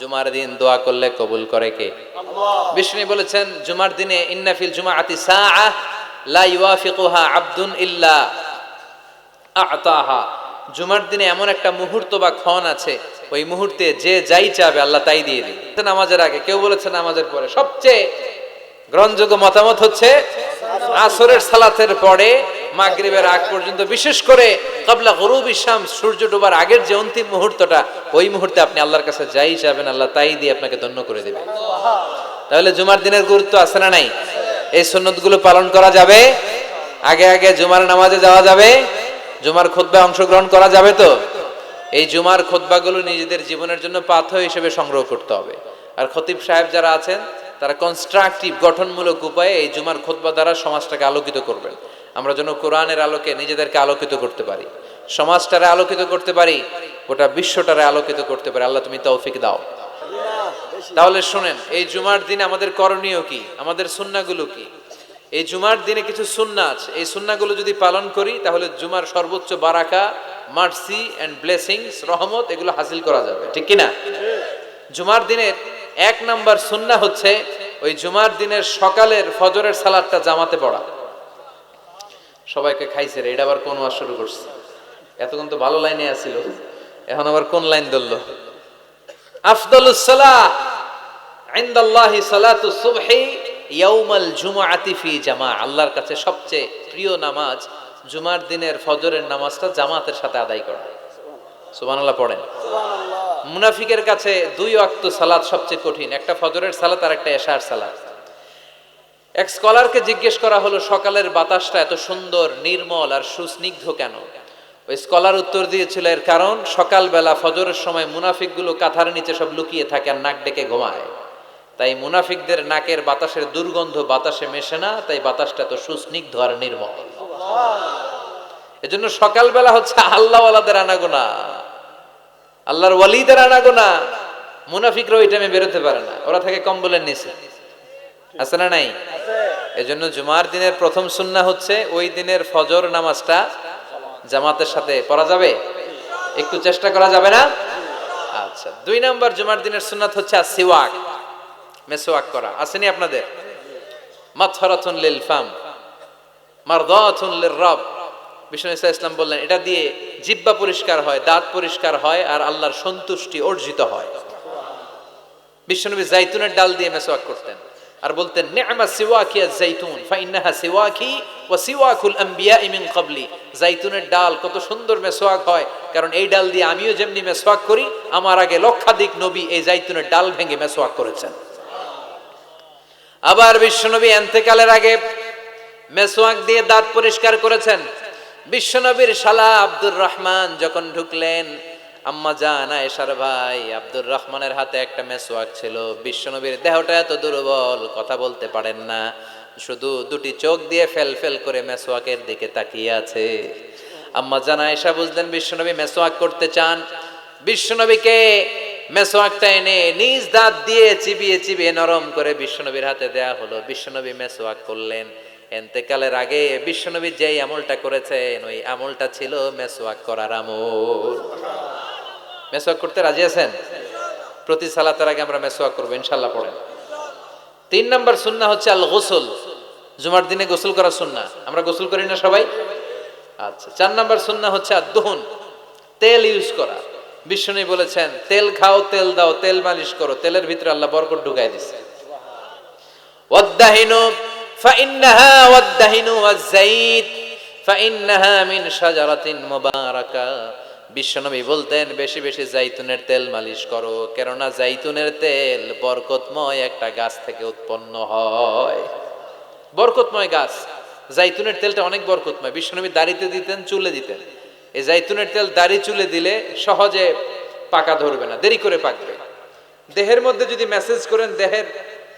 জুমার দিন দোয়া করলে কবুল করে কে? বিষ্ণু বলেছেন জুমার দিনে ইন্নাফিল জুমা আতি লা ইউয়াফিকুহা আব্দুন ইল্লা আতাহা। জুমার দিনে এমন একটা মুহূর্ত বা ক্ষণ আছে ওই মুহূর্তে যে যাই চাবে আল্লাহ তাই দিয়ে দিবে। নামাজের আগে কেউ বলেছে নামাজের পরে সবচেয়ে গ্রহণযোগ্য মতামত হচ্ছে আসরের সালাতের পরে মাগরিবের আগ পর্যন্ত, বিশেষ করে কাবলা গরুব ইসলাম সূর্য ডোবার আগের যে অন্তিম মুহূর্তটা, ওই মুহূর্তে আপনি আল্লাহর কাছে যাই যাবেন, আল্লাহ তাই দিয়ে আপনাকে ধন্য করে দেবে। তাহলে জুমার দিনের গুরুত্ব আছে না নাই? এই সন্ন্যতগুলো পালন করা যাবে? আগে আগে জুমার নামাজে যাওয়া যাবে? জুমার খোদ্বায় অংশগ্রহণ করা যাবে তো? এই জুমার খোদ্বাগুলো নিজেদের জীবনের জন্য পাথর হিসেবে সংগ্রহ করতে হবে। আর খতিব সাহেব যারা আছেন তারা কনস্ট্রাকটিভ গঠনমূলক উপায়ে এই জুমার খোদবা দ্বারা সমাজটাকে আলোকিত করবেন। আমরা যেন কোরআনের আলোকে নিজেদেরকে আলোকিত করতে পারি। সমাজটারে আলোকিত করতে পারি, গোটা বিশ্বটারে আলোকিত করতে পারি। আল্লাহ তুমি তৌফিক দাও। তাহলে শোনেন, এই জুমার দিনে আমাদের করণীয় কি? আমাদের সুন্নাগুলো কি? এই জুমার দিনে কিছু সুন্না আছে। এই সুন্নাগুলো যদি পালন করি, তাহলে জুমার সর্বোচ্চ বারাকা, মার্সি অ্যান্ড ব্লেসিংস, রহমত, এগুলো হাসিল করা যাবে। ঠিক কি না জুমার দিনের এক নাম্বার সুন্না হচ্ছে ওই জুমার দিনের সকালের ফজরের সালাদটা জামাতে পড়া। সবাইকে খাইছে রে, এটা আবার কোন ওয়াজ শুরু করছে? এতক্ষণ তো ভালো লাইনে আসছিল এখন আবার কোন লাইন ধরলো? আফদলুস সালাহ ইনদাল্লাহি সালাতু সুবহি ইয়াউমাল জুমআতি ফি জামা আল্লাহর কাছে সবচেয়ে প্রিয় নামাজ জুমার দিনের ফজরের নামাজটা জামাতের সাথে আদায় করা। সুবহানাল্লাহ, পড়েন। মুনাফিকের কাছে দুই ওয়াক্ত সালাদ সবচেয়ে কঠিন, একটা ফজরের সালাত আর একটা এশার সালাদ এক স্কলারকে জিজ্ঞেস করা হলো, সকালের বাতাসটা এত সুন্দর, নির্মল আর সুস্নিগ্ধ কেন? ওই স্কলার উত্তর দিয়েছিল, এর কারণ সকালবেলা ফজরের সময় মুনাফিকগুলো কাঁথার নিচে সব লুকিয়ে থাকে আর নাক ডেকে ঘুমায়। তাই মুনাফিকদের নাকের বাতাসের দুর্গন্ধ বাতাসে মেশে না, তাই বাতাসটা এত সুস্নিগ্ধ আর নির্মল। এজন্য সকালবেলা হচ্ছে আল্লাহওয়ালাদের আনাগোনা। আল্লাহর ওয়ালিদের আনাগোনা। মুনাফিকরা ওই টাইমে বেরোতে পারে না। ওরা থাকে কম্বলের নিচে। আছে না নাই? এজন্য জুমার দিনের প্রথম সুন্না হচ্ছে ওই দিনের ফজর নামাজটা জামাতের সাথে পড়া যাবে? একটু চেষ্টা করা যাবে না? আচ্ছা দুই নাম্বার জুমার দিনের সুন্নাত হচ্ছে সিওয়াক মেসোয়াক করা। আসেনি আপনাদের? মাথরাতুন লিল ফাম মারদাতুন লির রব বিষ্ণু ইসা ইসলাম বললেন, এটা দিয়ে জিব্বা পরিষ্কার হয়, দাঁত পরিষ্কার হয় আর আল্লাহর সন্তুষ্টি অর্জিত হয়। বিশ্বনবী জাইতুনের ডাল দিয়ে মেসোয়াক করতেন আর বলতেন নি'মা সিওয়াকি আজ-জাইতুন, ফাইন্নাহা সিওয়াকি ওয়া সিওয়াকুল আম্বিয়া মিন ক্বাবলি। জাইতুনের ডাল কত সুন্দর মেসোয়াক হয়, কারণ এই ডাল দিয়ে আমিও যেমনি মেসোয়াক করি, আমার আগে লক্ষাধিক নবী এই জাইতুনের ডাল ভেঙে মেসোয়াক করেছেন। আবার বিশ্বনবী এন্তেকালের আগে মেসোয়াক দিয়ে দাঁত পরিষ্কার করেছেন বিশ্বনবীর শালা আব্দুর রহমান যখন ঢুকলেন, আম্মা জান, আয়েশার ভাই, আব্দুর রহমানের হাতে একটা মেসোয়াক ছিল। বিশ্বনবীর দেহটা এত দুর্বল, কথা বলতে পারেন না। শুধু দুটি চোখ দিয়ে ফেল ফেল করে মেসোয়াকের দিকে তাকিয়ে আছে। আম্মা জান, আয়েশা বুঝলেন বিশ্বনবী মেসোয়াক করতে চান। বিশ্বনবীকে মেসোয়াকটা এনে নিজ দাঁত দিয়ে চিবিয়ে চিবিয়ে নরম করে বিশ্বনবীর হাতে দেয়া হলো। বিশ্বনবী মেসোয়াক করলেন। এন্তেকালের আগে বিশ্বনবী যেই আমলটা করেছেন, ওই আমলটা ছিল মেসোয়াক করার আমল। মেসোয়াক করতে রাজি আছেন? প্রতি সালাতের আগে আমরা মেসোয়াক করব ইনশাল্লাহ পড়েন। তিন নম্বর সুন্না হচ্ছে আল গোসল জুমার দিনে গোসল করা সুন্না। আমরা গোসল করি না সবাই? আচ্ছা চার নাম্বার সুন্না হচ্ছে আর দোহন তেল ইউজ করা। বিষ্ণু বলেছেন, তেল খাও, তেল দাও, তেল মালিশ করো, তেলের ভিতরে আল্লাহ বরকত ঢুকাই দিছে। ওয়াদ্দাহিনু ফাইন্নাহা ওয়াদ্দাহিনু ওয়াজ্জাইত ফাইন্নাহা মিন শাজারাতিন মুবারাকা বিশ্বনবী বলতেন, বেশি বেশি জাইতুনের তেল মালিশ করো, কেননা জাইতুনের তেল বরকতময় একটা গাছ থেকে উৎপন্ন হয়। বরকতময় গাছ। জাইতুনের তেলটা অনেক বরকতময়। বিশ্বনবী দাড়িতে দিতেন, চুলে দিতেন। এই জাইতুনের তেল দাড়ি চুলে দিলে সহজে পাকা ধরবে না, দেরি করে পাকবে। দেহের মধ্যে যদি মেসেজ করেন, দেহের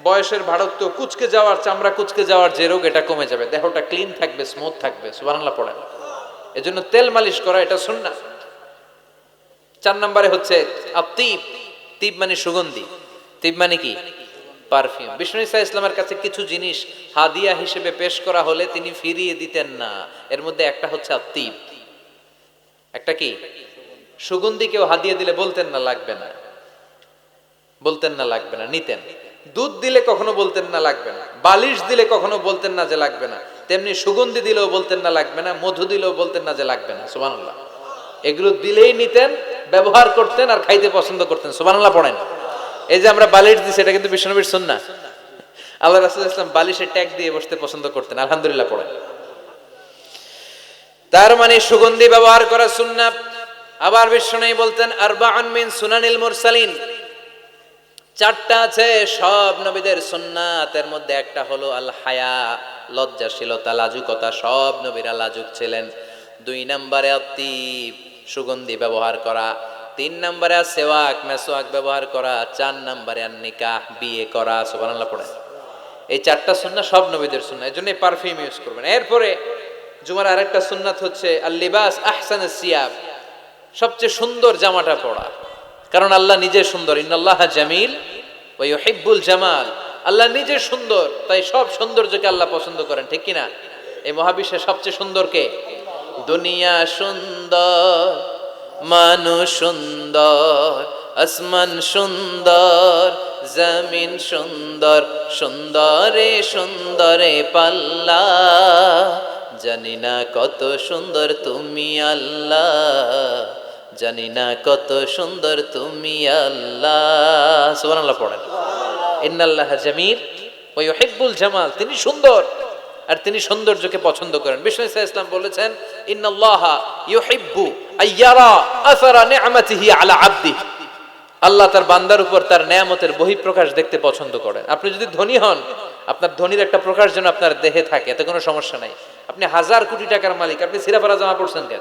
বয়সের ভারত্ব, কুচকে যাওয়ার চামড়া, কুচকে যাওয়ার যে রোগ, এটা কমে যাবে। দেহটা ক্লিন থাকবে স্মুথ থাকবে, সুবহানাল্লাহ পড়েন। এজন্য তেল মালিশ করা, এটা সুন্নাহ। চার নম্বরে হচ্ছে আতিব তিব মানে সুগন্ধি। তিব মানে কি? পারফিউম। বিষ্ণু ইসা ইসলামের কাছে কিছু জিনিস হাদিয়া হিসেবে পেশ করা হলে তিনি ফিরিয়ে দিতেন না। এর মধ্যে একটা হচ্ছে আতিব একটা কি? সুগন্ধি কেউ হাদিয়া দিলে বলতেন না, লাগবে না। বলতেন না, লাগবে না, নিতেন। দুধ দিলে কখনো বলতেন না লাগবে না, বালিশ দিলে কখনো বলতেন না যে লাগবে না, তেমনি সুগন্ধি দিলেও বলতেন না লাগবে না, মধু দিলেও বলতেন না যে লাগবে না, সুবহানাল্লাহ। এগুলো দিলেই নিতেন, ব্যবহার করতেন আর খাইতে পছন্দ করতেন, সুবহানাল্লাহ পড়েন। এই যে আমরা বালিশ দিছি, এটা কিন্তু বিষ্ণুনবীর সুন্নাহ। আল্লাহ রাসূল ইসলাম বালিশে ট্যাগ দিয়ে বসতে পছন্দ করতেন, আলহামদুলিল্লাহ পড়েন। তার মানে সুগন্ধি ব্যবহার করা সুন্নাহ। আবার বিষ্ণু বলতেন আরবাআন মিন সুনানিল মুরসালিন। চারটা আছে, সব নবীদের সুন্নাতের মধ্যে একটা হলো আল হায়া লজ্জাশীলতা, লাজুকতা, সব নবীরা লাজুক ছিলেন। দুই নম্বরে আত্মীপ সুগন্ধি ব্যবহার করা, তিন নম্বরে সেওয়াক, মেসোয়াক ব্যবহার করা, চার নম্বরে আর নিকাহ বিয়ে করা, সুবহানাল্লাহ পড়ে। এই চারটা সুন্নাহ সব নবীদের সুন্নাহ এর জন্য পারফিউম ইউজ করবেন। এরপরে জুমার আরেকটা সুন্নাত হচ্ছে আল লিবাস আহসান সিয়াব সবচেয়ে সুন্দর জামাটা পরা কারণ আল্লাহ নিজে সুন্দর। ইন্নাল্লাহ জামিল ওই জামাল। আল্লাহ নিজে সুন্দর, তাই সব সৌন্দর্যকে আল্লাহ পছন্দ করেন, ঠিক কিনা? এই মহাবিশ্বের সবচেয়ে সুন্দর কে? দুনিয়া সুন্দর, মানুষ সুন্দর, আসমান সুন্দর, জমিন সুন্দর, সুন্দরে সুন্দরে পাল্লা। জানি না কত সুন্দর তুমি আল্লাহ। জানি না কত সুন্দর তুমি আল্লাহ। পড়েন। ইন্নাল্লাহ জামিল ওই হিব্বুল জামাল। তিনি সুন্দর আর তিনি সৌন্দর্যকে পছন্দ করেন। বিষ্ণু ইসা ইসলাম বলেছেন আলা আবদি। আল্লাহ তার বান্দার উপর তার নেয়ামতের বহিঃপ্রকাশ দেখতে পছন্দ করেন। আপনি যদি ধনী হন, আপনার ধনীর একটা প্রকাশ যেন আপনার দেহে থাকে, এতে কোনো সমস্যা নাই। আপনি হাজার কোটি টাকার মালিক, আপনি সিরাফারা জামা পড়ছেন কেন?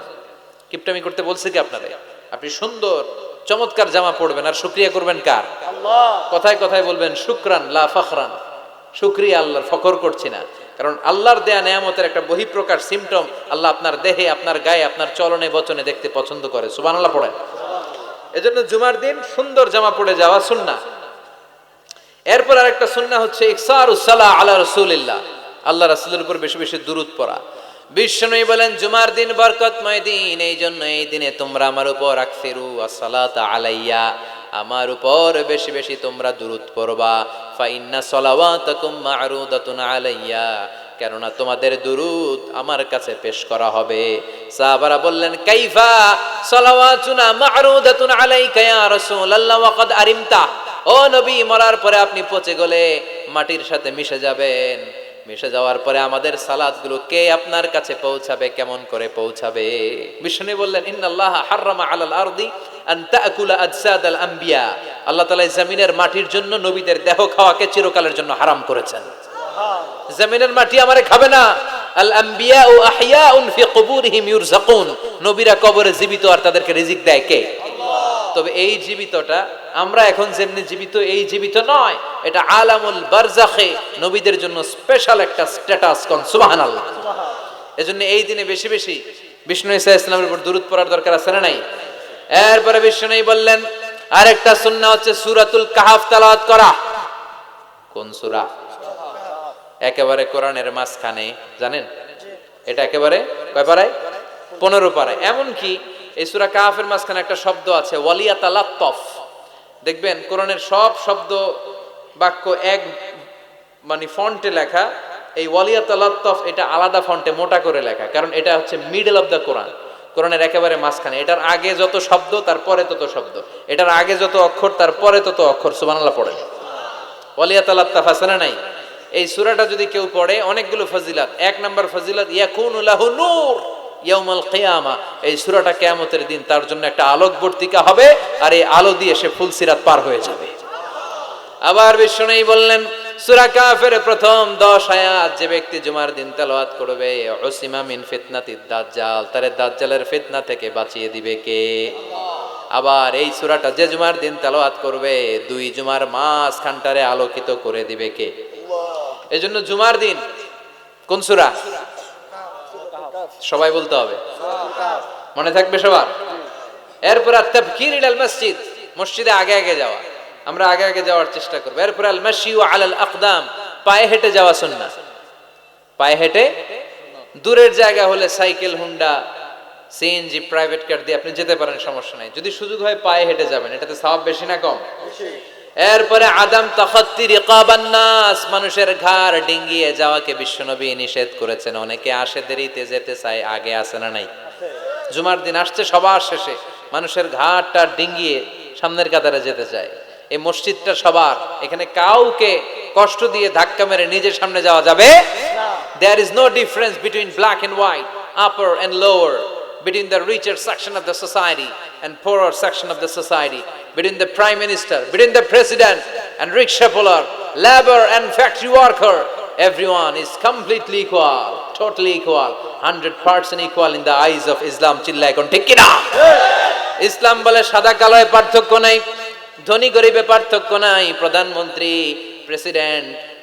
কিপটামি করতে বলছে কি আপনারে আপনি সুন্দর চমৎকার জামা পড়বেন আর শুক্রিয়া করবেন কার? কথায় কথায় বলবেন শুক্রান লা ফখরান। শুক্রিয়া আল্লাহর ফখর করছি না। কারণ আল্লাহর দেয়া নেয়ামতের একটা বহিঃপ্রকাশ সিমটম আল্লাহ আপনার দেহে আপনার গায়ে আপনার চলনে বচনে দেখতে পছন্দ করে। সুবহানাল্লাহ পড়েন। এজন্য জুমার দিন সুন্দর জামা পড়ে যাওয়া সুন্না এরপর আরেকটা সুন্না হচ্ছে ইকসার উসালা আলা রসুলিল্লাহ। আল্লাহ রাসুলের উপর বেশি বেশি দূরত পড়া। বিষ্ণুই বলেন, জুমার দিন বরকতময় দিন, এই জন্য এই দিনে তোমরা আমার উপর আকফিরু আসসালাত আলাইয়া, আমার উপর বেশি বেশি তোমরা দূরত পড়বা। ফাইন্না সলাওয়াতাকুম মারুদাতুন আলাইয়া, কেননা তোমাদের দুরুদ আমার কাছে পেশ করা হবে। সাহাবারা বললেন, কাইফা সলাওয়াতুনা মারুদাতুন আলাইকা ইয়া রাসূলুল্লাহ ওয়া ক্বাদ আরিমতা। ও নবী, মরার পরে আপনি পচে গলে মাটির সাথে মিশে যাবেন। মিশে যাওয়ার পরে আমাদের সালাদগুলো কে আপনার কাছে পৌঁছাবে কেমন করে পৌঁছাবে? বিষ্ণু বললেন ইন্নাল্লাহ হাররামা আলাল আরদি আন তাকুলা আজসাদ আল আম্বিয়া আল্লাহ তাআলা জমিনের মাটির জন্য নবীদের দেহ খাওয়াকে চিরকালের জন্য হারাম করেছেন। জমিনের মাটি আমারে খাবে না। আল আম্বিয়া ও আহিয়াউন ফি কুবুরিহিম নবীরা কবরে জীবিত আর তাদেরকে রিজিক দেয় কে? তবে এই জীবিতটা আমরা এখন যেমনি জীবিত, এই জীবিত নয়। এটা আলামুল বারজাখে নবীদের জন্য স্পেশাল একটা স্ট্যাটাস কোন? সুবহানাল্লাহ। এজন্য এই দিনে বেশি বেশি বিষ্ণু ইসা ইসলামের উপর দূরত পড়ার দরকার আছে না নাই? এরপরে বিষ্ণু বললেন, আরেকটা সুন্নাহ হচ্ছে সূরাতুল কাহাফ তেলাওয়াত করা। কোন সূরা? একেবারে কোরআনের মাঝখানে, জানেন? এটা একেবারে কয় পারায় পনেরো পারায় এমন কি এই সুরা কাহাফের মাঝখানে একটা শব্দ আছে ওয়ালিয়াতা লাত্তফ দেখবেন কোরআনের সব শব্দ বাক্য এক মানে ফন্টে লেখা, এই ওয়ালিয়াতা লাত্তফ এটা আলাদা ফন্টে, মোটা করে লেখা, কারণ এটা হচ্ছে মিডল অফ দ্য কোরআন কোরআনের একেবারে মাঝখানে। এটার আগে যত শব্দ তার পরে তত শব্দ। এটার আগে যত অক্ষর তার পরে তত অক্ষর, সুবহানাল্লাহ পড়ে ওয়ালিয়াতা লাত্তাফ আছে না নাই? এই সূরাটা যদি কেউ পড়ে, অনেকগুলো ফজিলাত। এক নম্বর ফজিলাত, ইয়াকুনু লাহু নূর। ইয়াউমাল কিয়ামা। এই সূরাটা কিয়ামতের দিন তার জন্য একটা আলোকবর্তিকা হবে আর এই আলো দিয়ে সে ফুলসিরাত পার হয়ে যাবে। আবার বিষ্ণুই বললেন সূরা কাফের প্রথম 10 আয়াত যে ব্যক্তি জুমার দিন তেলাওয়াত করবে উসিমা মিন ফিতনাতিদ দাজ্জাল তারে দাজ্জালের ফিতনা থেকে বাঁচিয়ে দিবে কে? আবার এই সূরাটা যে জুমার দিন তেলাওয়াত করবে দুই জুমার মাস খানটারে আলোকিত করে দিবে কে? এজন্য জুমার দিন কোন সূরা? সবাই বলতে হবে। মনে থাকবে সবার? এরপর তাবকির ইলাল মসজিদ, মসজিদে আগে আগে যাওয়া। আমরা আগে আগে যাওয়ার চেষ্টা করব। এরপর আল মাশিউ আলাল আকদাম, পায়ে হেঁটে যাওয়া সুন্নাহ। পায়ে হেঁটে দূরের জায়গা হলে cycle, Honda, CNG, private car দিয়ে আপনি যেতে পারেন, সমস্যা নাই। যদি সুযোগ হয় পায়ে হেঁটে যাবেন। এটাতে সওয়াব বেশি না কম? এরপরে আদাম তখত্তি রিকাবান নাস, মানুষের ঘাড় ডিঙ্গিয়ে যাওয়াকে বিশ্বনবী নিষেধ করেছেন। অনেকে আসে দেরিতে যেতে চায়, আগে আসে না নাই। জুমার দিন আসছে, সবার শেষে মানুষের ঘাটটা ডিঙ্গিয়ে সামনের কাতারে যেতে চায়। এই মসজিদটা সবার। এখানে কাউকে কষ্ট দিয়ে ধাক্কা মেরে নিজের সামনে যাওয়া যাবে there is no difference between black and white upper and lower between the richer section of the society and poorer section of the society, between the prime minister, between the president and rickshaw puller, labor and factory worker. Everyone is completely equal, totally equal, 100% equal in the eyes of Islam. চিল্লা এখন ঠিক কিনা ইসলাম বলে সাদা কালোয় পার্থক্য নাই ধনী গরিবে পার্থক্য নাই প্রধানমন্ত্রী প্রেসিডেন্ট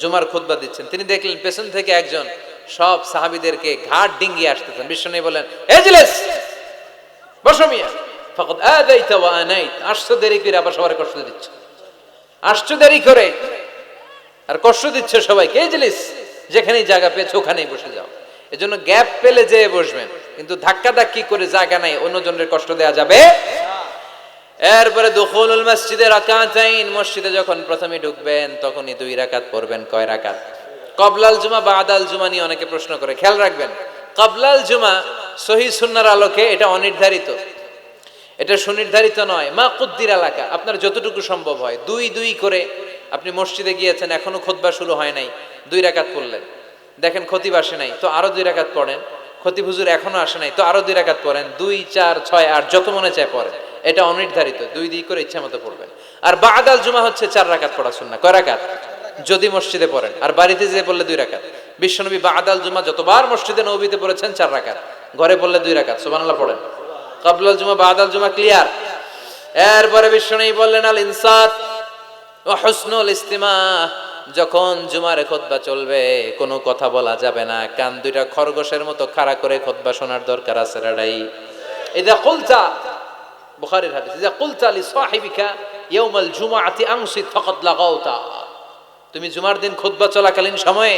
জুমার খুতবা দিচ্ছেন। তিনি দেখলেন পেছন থেকে একজন সব সাহাবিদেরকে ঘাট ডিঙ্গিয়ে আসতেছেন। বলেন ওয়া আনাইত। আসছো দেরি করে, আবার কষ্ট দেরি করে, আর কষ্ট দিচ্ছে যেখানেই জায়গা ওখানেই বসে যাও। এজন্য গ্যাপ পেলে যেয়ে বসবেন। কিন্তু ধাক্কা ধাক্কি করে জায়গা নাই অন্যজনের কষ্ট দেওয়া যাবে এরপরে দুখুলুল মসজিদে রাকাতাইন মসজিদে যখন প্রথমে ঢুকবেন, তখনই দুই রাকাত পড়বেন। কয় রাকাত? কবলাল জুমা বা আদাল জুমা নিয়ে অনেকে প্রশ্ন করে। খেয়াল রাখবেন, কবলাল জুমা সহি সুন্নার আলোকে এটা অনির্ধারিত। এটা সুনির্ধারিত নয়। মা কুদ্দির এলাকা আপনার যতটুকু সম্ভব হয়। দুই দুই করে আপনি মসজিদে গিয়েছেন, এখনও খোদবা শুরু হয় নাই। দুই রাকাত পড়লেন। দেখেন, খতিব আসে নাই। তো আরও দুই রাকাত পড়েন। খতিব হুজুর এখনও আসে নাই। তো আরও দুই রাকাত পড়েন। দুই, চার, ছয়, আট, যত মনে চায় পড়েন। এটা অনির্ধারিত, দুই দিক করে ইচ্ছা মতো পড়বেন। আর বাদাল জুমা হচ্ছে চার রাকাত পড়া শুননা কয় রাকাত? যদি মসজিদে পড়েন। আর বাড়িতে যেয়ে পড়লে দুই রাকাত। বিশ্বনবী বাদাল জুমা যতবার মসজিদে নবীতে পড়েছেন চার রাকাত। ঘরে পড়লে দুই রাকাত। সুবহানাল্লাহ, পড়েন। কাবলাল জুমা, বাদাল জুমা, ক্লিয়ার। এরপরে বিশ্বনবী বললেন, আল ইনসাত ও হুসনুল ইস্তিমা। যখন জুমার খোদবা চলবে, কোনো কথা বলা যাবে না। কান দুইটা খরগোশের মতো খাড়া করে খোদবা শোনার দরকার আছে রাডাই কুলতা বুখারীর হাদিস ইদা কুলতা লি সাহিবিকা ইয়াউমাল জুমআতি আনসিত ফাকাদ লাগাউতা তুমি জুমার দিন খুতবা চলাকালীন সময়ে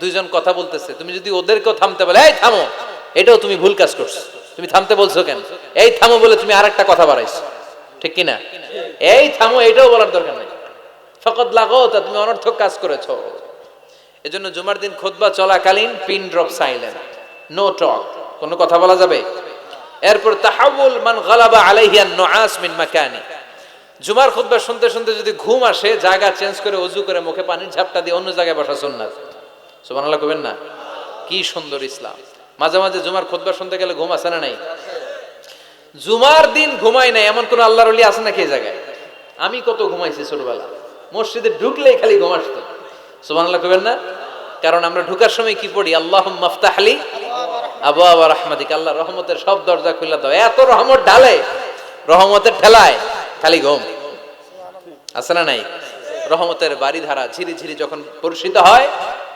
দুইজন কথা বলতেছে, তুমি যদি ওদেরকেও থামতে বলে, এই থামো, এটাও তুমি ভুল কাজ করছ। তুমি থামতে বলছো কেন? এই থামো বলে তুমি আরেকটা কথা বাড়াইছো। ঠিক কি না এই থামো এটাও বলার দরকার নাই। ফকত লাগাও তা তুমি অনর্থক কাজ করেছ। এজন্য জুমার দিন খুতবা চলাকালীন, pin drop silent. No talk কোনো কথা বলা যাবে? এরপর তাহাউল মান গালাবা আলাইহিয়া নুআস মিন মাকানি। জুমার খুতবা শুনতে শুনতে যদি ঘুম আসে, জায়গা চেঞ্জ করে অজু করে মুখে পানির ঝাপটা দিয়ে অন্য জায়গায় বসা সুন্নাত। সুবহানাল্লাহ কবেন না? কি সুন্দর ইসলাম। মাঝে মাঝে জুমার খুতবা শুনতে গেলে ঘুম আসে না নাই? জুমার দিন ঘুমাই নাই, এমন কোন আল্লাহর ওলি আছে নাকি এই জায়গায়? আমি কত ঘুমাইছি ছোটবেলা। মসজিদে ঢুকলেই খালি ঘুম আসতো। সুবহানাল্লাহ কবেন না? কারণ আমরা ঢুকার সময় কি পড়ি? আল্লাহ মাফতাহলি আবু আবা রহমাদিক আল্লাহ রহমতের সব দরজা খুলে দাও। এত রহমত ঢালে, রহমতের ঠেলায়, খালি ঘুম। আছে না নাই? রহমতের বাড়ি ধারা ঝিরি ঝিরি যখন বর্ষিত হয়,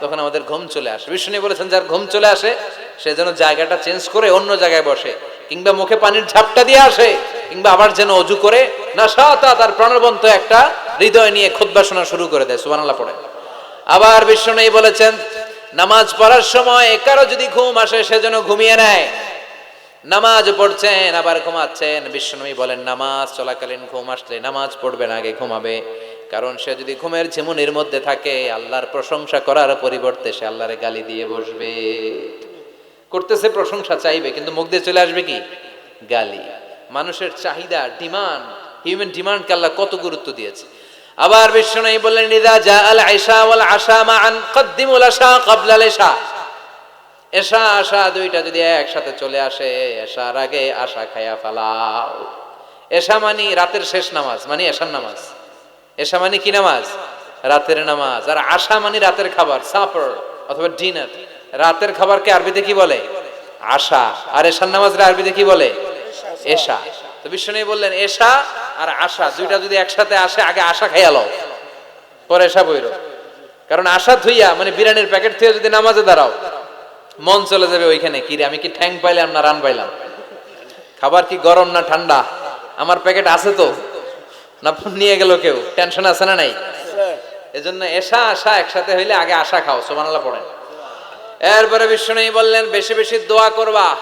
তখন আমাদের ঘুম চলে আসে। বিষ্ণু বলেছেন, যার ঘুম চলে আসে, সে যেন জায়গাটা চেঞ্জ করে অন্য জায়গায় বসে, কিংবা মুখে পানির ঝাপটা দিয়ে আসে, কিংবা আবার যেন অজু করে না সাতা তার প্রাণবন্ত একটা হৃদয় নিয়ে খুদ্া শোনা শুরু করে দেয়। সুবানাল্লাহ পড়ে। আবার বিষ্ণু বলেছেন নামাজ পড়ার সময় কারও যদি ঘুম আসে, সে যেন ঘুমিয়ে নেয়। নামাজ পড়ছেন, আবার ঘুমাচ্ছেন। বিশ্বনবী বলেন, নামাজ চলাকালীন ঘুম আসলে নামাজ পড়বেন আগে ঘুমাবে। কারণ সে যদি ঘুমের ঝিমুনির মধ্যে থাকে, আল্লাহর প্রশংসা করার পরিবর্তে সে আল্লাহরে গালি দিয়ে বসবে। করতেছে প্রশংসা, চাইবে, কিন্তু মুখ দিয়ে চলে আসবে কি? গালি। মানুষের চাহিদা, ডিমান্ড হিউম্যান ডিমান্ডকে আল্লাহ কত গুরুত্ব দিয়েছে। আবার বিশ্বনবী বললেন, ইদা জা আল ওয়াল আশা মান কদ্দিমুল আশা ইশা এশা, আশা দুইটা যদি একসাথে চলে আসে, এশার আগে আশা খায়া ফালাও। এশা মানি রাতের শেষ নামাজ মানে এশার নামাজ। এশা মানি কি নামাজ? রাতের নামাজ। আর আশা মানি রাতের খাবার, সাপার অথবা ডিনার। রাতের খাবারকে আরবিতে কি বলে? আশা। আর এশার নামাজরা আরবিতে কি বলে? এশা। তো বিষ্ণু বললেন, এশা আর আশা, দুইটা যদি একসাথে আসে, আগে আশা খাইয়া লও, পরে এশা বইরো। কারণ আশা থুইয়া মানে বিরিয়ানির প্যাকেট থুইয়া যদি নামাজে দাঁড়াও, মন চলে যাবে ওইখানে, কি রে, আমি কি ঠ্যাং পাইলাম না রান পাইলাম? খাবার কি গরম না ঠান্ডা? আমার প্যাকেট আছে তো? না, নিয়ে গেল কেউ? টেনশন আছে না নাই? এজন্য এশা, আশা একসাথে হইলে আগে আশা খাও সোমানাল্লাহ পড়েন। এরপরে বিষ্ণু বললেন, বেশি বেশি দোয়া করবা।